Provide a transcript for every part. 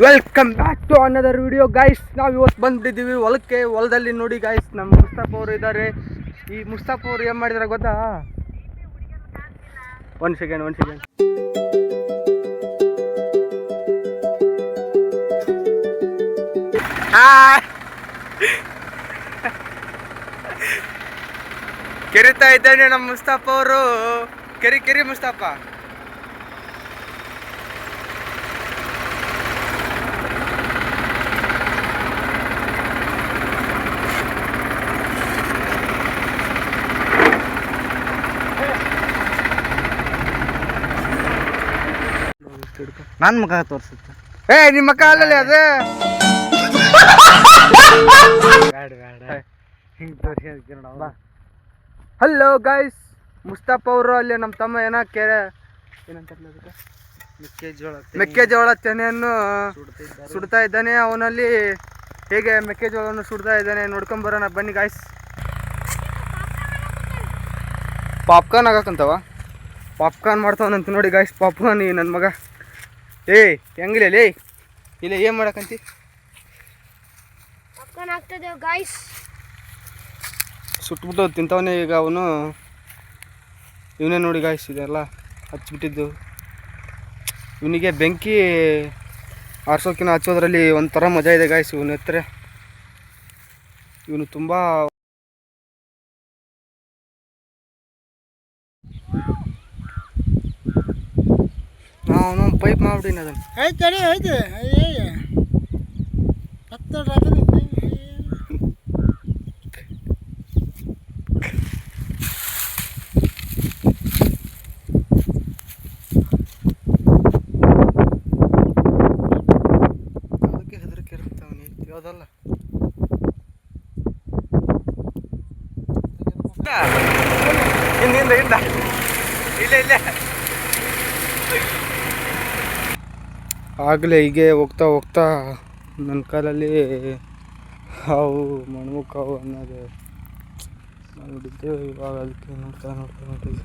Welcome back to another video guys ನಾವು ಇವತ್ತು ಬಂದ್ಬಿಟ್ಟಿದ್ದೀವಿ ಹೊಲಕ್ಕೆ. ಹೊಲದಲ್ಲಿ ನೋಡಿ ಗೈಸ್ ನಮ್ಮ ಮುಸ್ತಾಫ್ ಅವರು ಇದ್ದಾರೆ ಈ ಮುಸ್ತಾಫ್ ಅವರು ಏನು ಮಾಡಿದಾರೆ ಗೊತ್ತಾ? ಒನ್ ಸೆಕೆಂಡ್ ಒಂದು ಸೆಕೆಂಡ್ ಕೆರಿತಾ ಇದ್ದೇನೆ ನಮ್ಮ ಮುಸ್ತಾಫ್ ಅವರು. ಕೆರಿ ಕೆರಿ ಮುಸ್ತಫ. ನನ್ನ ಮುಖ ತೋರಿಸುತ್ತೆ. ಏ ನಿಮ್ಮ ಕಾಲಲ್ಲಿ ಅದೇ. ಬೇಡ ಬೇಡ ಹಿಂಗೆ ತೋರಿಸಿ ಅದಕ್ಕೆ ಹಲೋ ಗಾಯ್ಸ್ ಮುಸ್ತಾಫ್ ಅವರು ಅಲ್ಲಿ ನಮ್ಮ ತಮ್ಮ ಏನೋ ಕೆರೆ? ಮೆಕ್ಕೆಜೋಳ ಮೆಕ್ಕೆಜೋಳ ತೆನೆಯನ್ನು ಸುಡ್ತಾ ಇದ್ದಾನೆ. ಅವನಲ್ಲಿ ಹೇಗೆ ಮೆಕ್ಕೆಜೋಳವನ್ನು ಸುಡ್ತಾ ಇದ್ದಾನೆ ನೋಡ್ಕೊಂಡ್ ಬರೋಣ. ಬನ್ನಿ ಗಾಯ್ಸ್ ಪಾಪ್ಕಾರ್ನ್ ಆಗಕ್ಕಂತವ? ಪಾಪ್ಕಾರ್ನ್ ಮಾಡ್ತಾವನಂತ ನೋಡಿ ಗಾಯ್ಸ್ ಪಾಪ್ಕಾರ್ನ್ ನನ್ನ ಮಗ. ಏಯ್ ಹೆಂಗಿಲ್ಲ ಲೇ ಇಲ್ಲ ಏನು ಮಾಡಕಂತಿ? ಆಗ್ತದೆ ಗಾಯ್ಸ್ ಸುಟ್ಬಿಟ್ಟು ತಿಂತವನೇ ಈಗ ಅವನು. ಇವನೇ ನೋಡಿ ಗಾಯ್ಸ್ ಇದೆಲ್ಲ ಹಚ್ಬಿಟ್ಟಿದ್ದು. ಇವನಿಗೆ ಬೆಂಕಿ ಆರ್ಸೋಕಿನ ಹಚ್ಚೋದ್ರಲ್ಲಿ ಒಂಥರ ಮಜಾ ಇದೆ ಗಾಯ್ಸ್ ಇವನ ಎತ್ತರೆ ಇವನು ತುಂಬ ಅವನು ಪೈಪ್ ಮಾಡ್ಬಿಟ್ಟಿನ ಅದನ್ನು. ಐತೆ ಅಡಿ ಐತೆ ಅಯ್ಯ ಹತ್ತು ಅದಕ್ಕೆ ಹೆದರಿಕೆ ಇರುತ್ತೆ ಅವನಿಗೆ ಯಾವುದಲ್ಲ? ಹಿಂದಿಂದ ಹಿಂದ. ಇಲ್ಲ ಇಲ್ಲ. ಆಗಲೇ ಹೀಗೆ ಹೋಗ್ತಾ ಹೋಗ್ತಾ ನನ್ನ ಕಾಲಲ್ಲಿ ಹಾವು ಮಣ್ಮುಖಾವು ಅನ್ನೋದು ನೋಡಿದ್ದೆ. ಇವಾಗ ಅದಕ್ಕೆ ನೋಡ್ತಾ ನೋಡ್ತಾ ನೋಡಿದ್ದೆ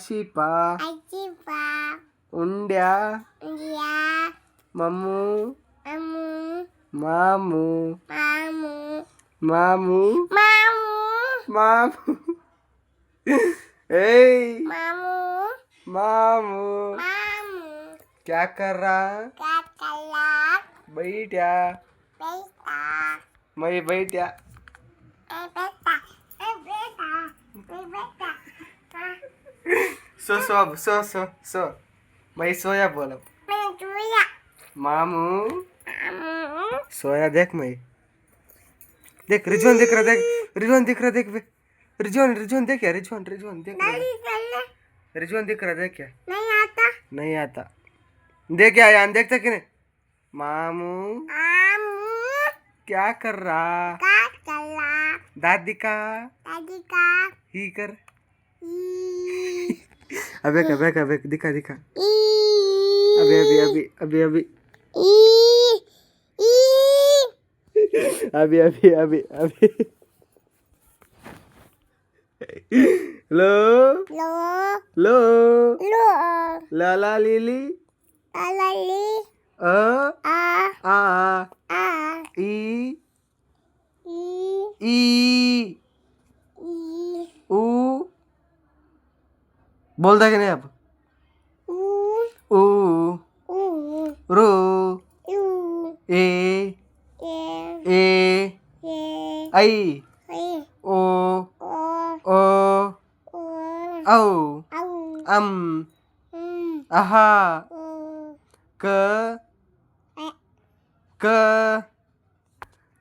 आशीपा आशीपा उंडिया उंडिया मम्मू मम्मू मामू मामू मामू मामू मामू ए मामू मामू मामू क्या कर रहा क्या कर रहा बैठा बैठा मैं बैठा मैं बैठा अब सो सो सो मैं सोया बोला मामू सोया देख मैं देख रिजवान दिख रहा देख रिजवान दिख रहा देख रिजवान रिजवान देख क्या रिजवान रिजवान देख रिजवान दिख रहा देख क्या नहीं आता नहीं आता देख क्या यान देखता कि नहीं मामू क्या कर रहा दादी का दादी का ही कर अबे अबे अबे दिखा दिखा ई अभी अभी अभी अभी अभी ई ई अभी अभी अभी अभी लो लो लो लो लाला लीली अलली अ आ आ आ ई ई ई बोल दे नहीं अब ओ रो ए ए आई ओ ओ औ अम आहा क क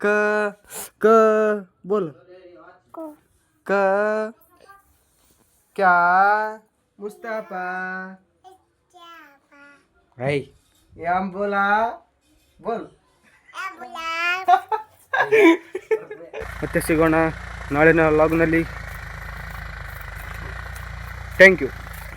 क क बोल। क क्या? ಮುಸ್ತಾಫಾ. ರೈ. ಯಾಂಬುಲಾ. ಬೋಲ್. ಮತ್ತೆ ಸಿಗೋಣ ನಾಳಿನ ಲಾಗ್ನಲ್ಲಿ ಥ್ಯಾಂಕ್ ಯು